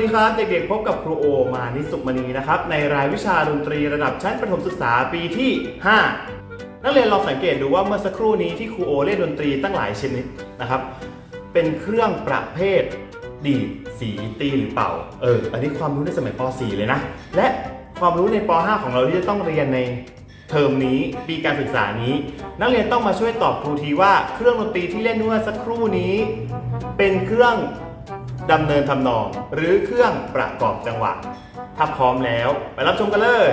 วัสดีครับเด็กๆพบกับครูโอมานิสุขมณีนะครับในรายวิชาดนตรีระดับชั้นประถมศึกษาปีที่ 5 นักเรียนลองสังเกตดูว่าเมื่อสักครู่นี้ที่ครูโอเล่นดนตรีตั้งหลายชนิดนะครับเป็นเครื่องประเภทดีดสีตีหรือเป่าเอออันนี้ความรู้ในสมัยป .4 เลยนะ และความรู้ในป .5 ของเราที่จะต้องเรียนในเทอมนี้ปีการศึกษานี้ นักเรียนต้องมาช่วยตอบครูทีว่าเครื่องดนตรีที่เล่นเมื่อสักครู่นี้ เป็นเครื่อง ดำเนินทำนอง หรือเครื่องประกอบจังหวะ ถ้าพร้อมแล้ว ไปรับชมกันเลย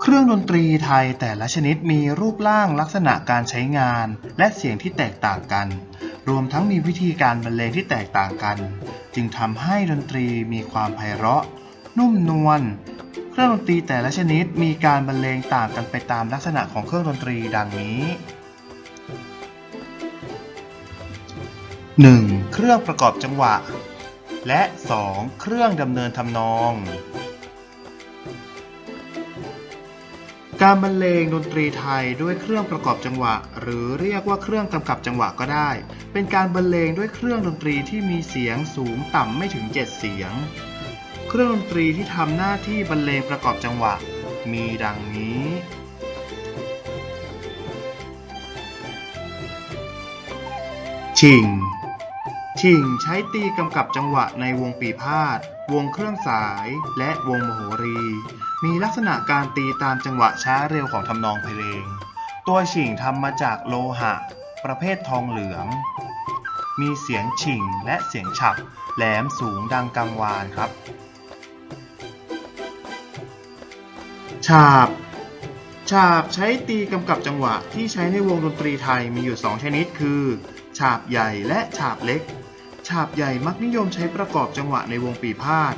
เครื่องดนตรีไทยแต่ละชนิดมีรูปร่างลักษณะการใช้งาน และเสียงที่แตกต่างกัน รวมทั้งมีวิธีการบรรเลงที่แตกต่างกัน จึงทำให้ดนตรีมีความไพเราะ นุ่มนวลเครื่องดนตรีแต่ละชนิดมีการบรรเลงต่างกันไปตามลักษณะของเครื่องดนตรีดังนี้ 1. เครื่องประกอบจังหวะ และ 2. เครื่องดำเนินทำนอง การบรรเลงดนตรีไทยด้วยเครื่องประกอบจังหวะ หรือเรียกว่าเครื่องกำกับจังหวะก็ได้ เป็นการบรรเลงด้วยเครื่องดนตรีที่มีเสียงสูงต่ำไม่ถึง 7 เสียง เครื่องดนตรีที่ทำหน้าที่บรรเลงประกอบจังหวะ มีดังนี้ชิง ชิงใช้ตีกำกับจังหวะในวงปีพาดวงเครื่องสาย และวงมโหรี มีลักษณะการตีตามจังหวะช้าเร็วของทำนองเพลง ตัวฉิงทำมาจากโลหะ ประเภททองเหลือง มีเสียงฉิงและเสียงฉับ แหลมสูงดังกังวานครับ ฉาบ ฉาบใช้ตีกำกับจังหวะที่ใช้ในวงดนตรีไทยมีอยู่ 2 ชนิดคือ ฉาบใหญ่และฉาบเล็ก ฉาบใหญ่มักนิยมใช้ประกอบจังหวะในวงปีพาด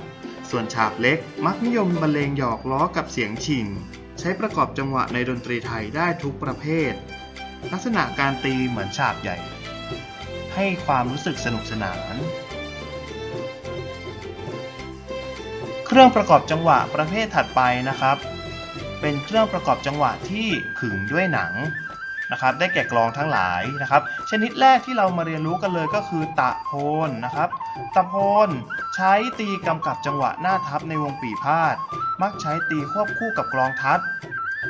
ส่วนฉาบเล็กมักนิยมบรรเลงหยอกล้อกับเสียงฉิง ใช้ประกอบจังหวะในดนตรีไทยได้ทุกประเภท ลักษณะการตีเหมือนฉาบใหญ่ ให้ความรู้สึกสนุกสนาน เครื่องประกอบจังหวะประเภทถัดไปนะครับ เป็นเครื่องประกอบจังหวะที่ขึงด้วยหนัง นะครับได้แก่กลองทั้งหลายนะครับชนิดแรกที่เรามาเรียนรู้กันเลยก็คือตะโพนนะครับตะโพนใช้ตีกำกับจังหวะหน้าทับในวงปีพาด มักใช้ตีควบคู่กับกลองทัด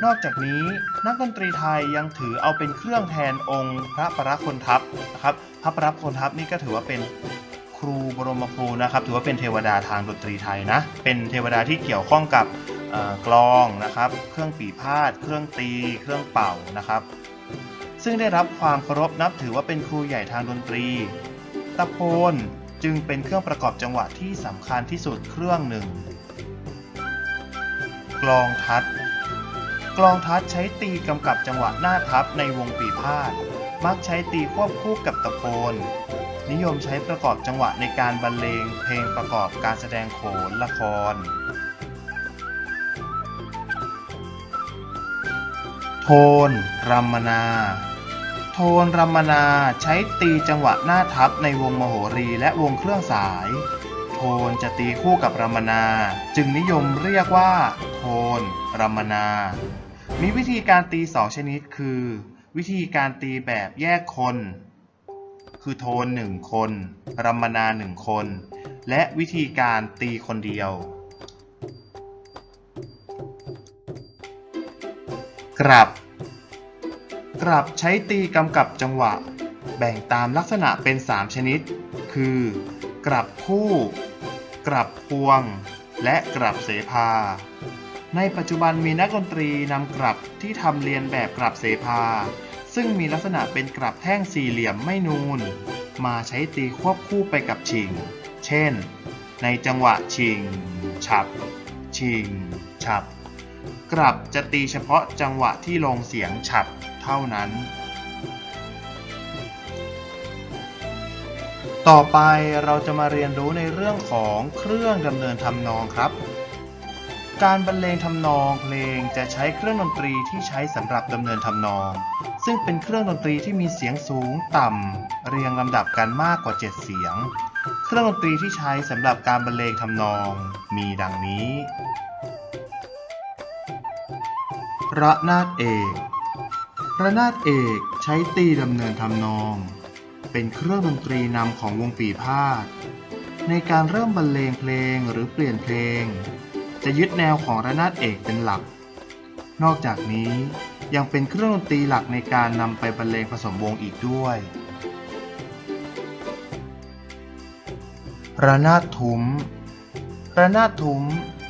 นอกจากนี้นักดนตรีไทยยังถือเอาเป็นเครื่องแทนองค์พระประคนทัพนะครับพระประคนทัพนี่ก็ถือว่าเป็นครูบรมครูนะครับถือว่าเป็นเทวดาทางดนตรีไทยนะเป็นเทวดาที่เกี่ยวข้องกับกลองนะครับ เครื่องปีพาด เครื่องตี เครื่องเป่านะครับ ซึ่งได้รับความเคารพนับถือว่าเป็นครูใหญ่ทางดนตรี ตะโพนจึงเป็นเครื่องประกอบจังหวะที่สำคัญที่สุดเครื่องหนึ่ง กลองทัด กลองทัดใช้ตีกำกับจังหวะหน้าทับในวงปีพาดมักใช้ตีควบคู่กับตะโพนนิยมใช้ประกอบจังหวะในการบรรเลงเพลงประกอบการแสดงโขนละคร โทนรัมมนา โทนรัมนาใช้ตีจังหวะหน้าทับในวงมโหรีและวงเครื่องสาย โทนจะตีคู่กับรัมนา จึงนิยมเรียกว่า โทนรัมนา มีวิธีการตีสองชนิดคือ วิธีการตีแบบแยกคน คือโทนหนึ่งคนรัมมนาหนึ่งคน และวิธีการตีคนเดียวกลับ กลับใช้ตีกำกับจังหวะ แบ่งตามลักษณะเป็น 3 ชนิด คือกลับคู่กลับพวง และกลับเสภา ในปัจจุบันมีนักดนตรีนำกลับที่ทำเรียนแบบกลับเสภา ซึ่งมีลักษณะเป็นกลับแท่งสี่เหลี่ยมไม่นูน มาใช้ตีควบคู่ไปกับชิง เช่น ในจังหวะชิง ฉับ ชิง ฉับกลับจะตีเฉพาะจังหวะที่ลงเสียงฉับ เท่านั้น ต่อไปเราจะมาเรียนรู้ในเรื่องของเครื่องดำเนินทำนองครับ การบรรเลงทำนองเพลงจะใช้เครื่องดนตรีที่ใช้สำหรับดำเนินทำนอง ซึ่งเป็นเครื่องดนตรีที่มีเสียงสูงต่ำเรียงลำดับกันมากกว่า 7 เสียง เครื่องดนตรีที่ใช้สำหรับการบรรเลงทำนอง มีดังนี้ระนาดเอก ระนาดเอกใช้ตีดำเนินทำนอง เป็นเครื่องดนตรีนำของวงปีพาดในการเริ่มบรรเลงเพลงหรือเปลี่ยนเพลง จะยึดแนวของระนาดเอกเป็นหลัก นอกจากนี้ยังเป็นเครื่องดนตรีหลักในการนำไปบรรเลงผสมวงอีกด้วย ระนาดทุ้ม ระนาดทุ้ม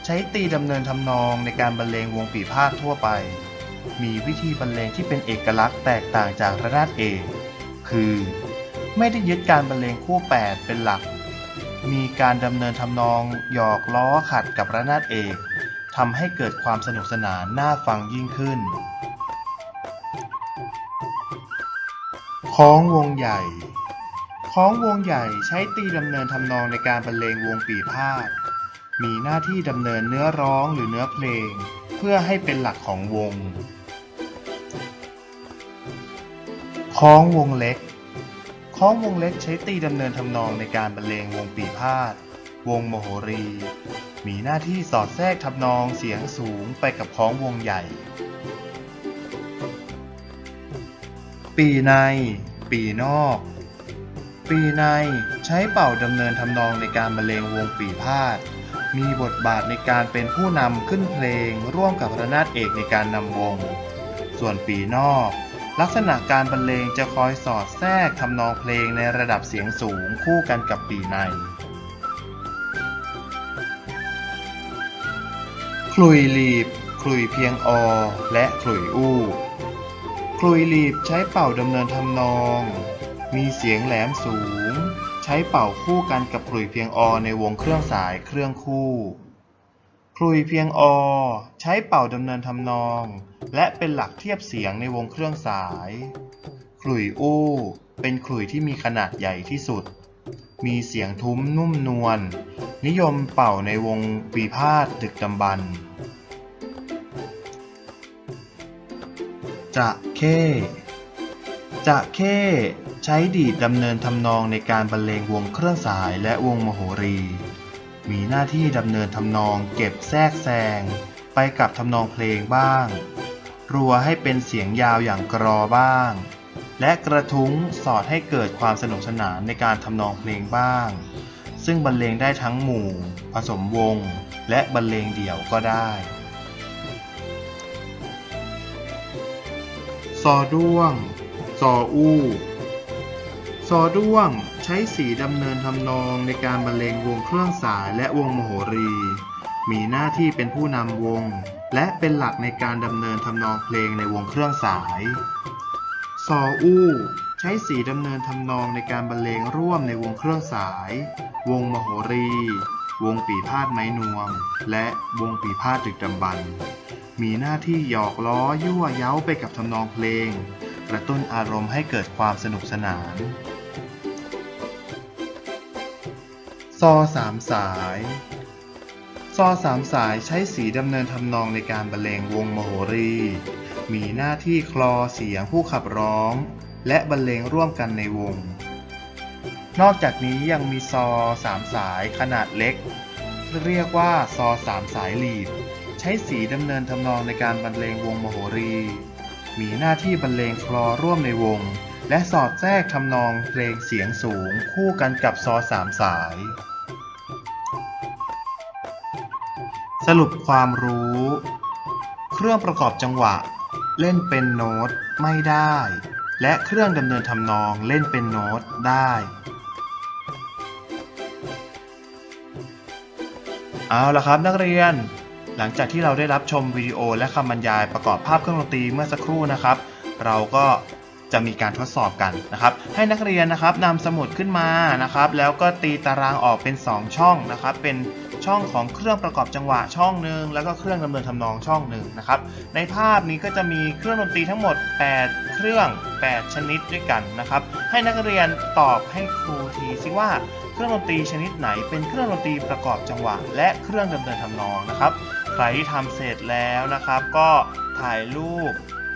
ใช้ตีดำเนินทำนองในการบรรเลงวงปีพาดทั่วไป มีวิธีบรรเลงที่เป็นเอกลักษณ์แตกต่างจากระนาดเอกคือ ไม่ได้ยึดการบรรเลงคู่8เป็นหลัก มีการดำเนินทำนองหยอกล้อขัดกับระนาดเอกทำให้เกิดความสนุกสนานน่าฟังยิ่งขึ้นคล้องวงใหญ่คล้องวงใหญ่ใช้ตีดำเนินทำนองในการบรรเลงวงปีพาดมีหน้าที่ดำเนินเนื้อร้องหรือเนื้อเพลง พื่อให้เป็นหลักของวง คล้องวงเล็ก คล้องวงเล็กใช้ตีดำเนินทำนองในการบรรเลงวงปีพาดวงโมโหรี มีหน้าที่สอดแทรกทำนองเสียงสูงไปกับคล้องวงใหญ่ ปีใน ปีนอก ปีในใช้เป่าดำเนินทำนองในการบรรเลงวงปีพาด มีบทบาทในการเป็นผู้นำขึ้นเพลง ร่วมกับระนาดเอกในการนำวง ส่วนปีนอก ลักษณะการบรรเลงจะคอยสอดแทรกทำนองเพลงในระดับเสียงสูงคู่กันกับปีในคลุยลีบคลุยเพียงอ และคลุยอู้คลุยลีบใช้เป่าดำเนินทำนอง มีเสียงแหลมสูง ใช้เป่าคู่กันกับคลุยเพียงอในวงเครื่องสายเครื่องคู่คลุยเพียงอ ใช้เป่าดำเนินทำนอง และเป็นหลักเทียบเสียงในวงเครื่องสายขลุ่ยอู้ เป็นขลุ่ยที่มีขนาดใหญ่ที่สุด มีเสียงทุ้มนุ่มนวลนิยมเป่าในวงปีพาดดึกดำบรรจะเข้ จะเข้ใช้ดีดดำเนินทำนองในการบรรเลงวงเครื่องสายและวงมโหรี มีหน้าที่ดำเนินทำนองเก็บแทรกแซง ไปกับทำนองเพลงบ้าง รัวให้เป็นเสียงยาวอย่างกรอบ้าง และกระทุ้งสอดให้เกิดความสนุกสนานในการทำนองเพลงบ้าง ซึ่งบรรเลงได้ทั้งหมู่ ผสมวง และบรรเลงเดี่ยวก็ได้ซอด้วง ซออู้ซอด้วงใช้สีดำเนินทำนองในการบรรเลงวงเครื่องสายและวงมโหรี มีหน้าที่เป็นผู้นำวง และเป็นหลักในการดำเนินทำนองเพลงในวงเครื่องสาย ซออู้ใช้สีดำเนินทำนองในการบรรเลงร่วมในวงเครื่องสาย วงมโหรี วงปีพาดไม้นวม และวงปีพาดดึกดำบรรมีหน้าที่หยอกล้อยั่วเย้าไปกับทำนองเพลง กระตุ้นอารมณ์ให้เกิดความสนุกสนาน ซอสามสาย ซอสามสายใช้สีดำเนินทำนองในการบรรเลงวงมโหรี มีหน้าที่คลอเสียงผู้ขับร้อง และบรรเลงร่วมกันในวง นอกจากนี้ยังมีซอสามสายขนาดเล็ก เรียกว่าซอสามสายลีดใช้สีดำเนินทำนองในการบรรเลงวงมโหรี มีหน้าที่บรรเลงคลอร่วมในวง และสอดแทรกทำนองเพลงเสียงสูงคู่กันกับซอสามสาย สรุปความรู้ เครื่องประกอบจังหวะ เล่นเป็นโน้ตไม่ได้ และเครื่องดำเนินทำนองเล่นเป็นโน้ตได้เอาละครับนักเรียน หลังจากที่เราได้รับชมวิดีโอและคำบรรยายประกอบภาพเครื่องดนตรีเมื่อสักครู่นะครับ เราก็จะมีการทดสอบกันนะครับ ให้นักเรียนนะครับนำสมุดขึ้นมานะครับ แล้วก็ตีตารางออกเป็น 2 ช่องนะครับ เป็นช่องของเครื่องประกอบจังหวะช่องหนึ่งแล้วก็เครื่องดำเนินทำนองช่องหนึ่งนะครับ ในภาพนี้ก็จะมีเครื่องดนตรีทั้งหมด 8 เครื่อง 8 ชนิดด้วยกันนะครับ ให้นักเรียนตอบให้ครูทีซิว่าเครื่องดนตรีชนิดไหนเป็นเครื่องดนตรีประกอบจังหวะ และเครื่องดำเนินทำนองนะครับ รที่ทำเสร็จแล้วนะครับ ก็ถ่ายรูป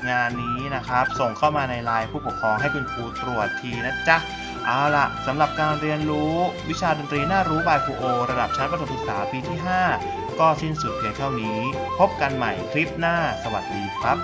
งานนี้นะครับ ส่งเข้ามาในไลน์ผู้ปกครองให้คุณครูตรวจทีนะจ๊ะเอาละสำหรับการเรียนรู้วิชาดนตรีน่ารู้บายครูโอ ระดับชั้นประถมศึกษาปีที่ 5 ก็สิ้นสุดเพียงเท่านี้ พบกันใหม่คลิปหน้า สวัสดีครับ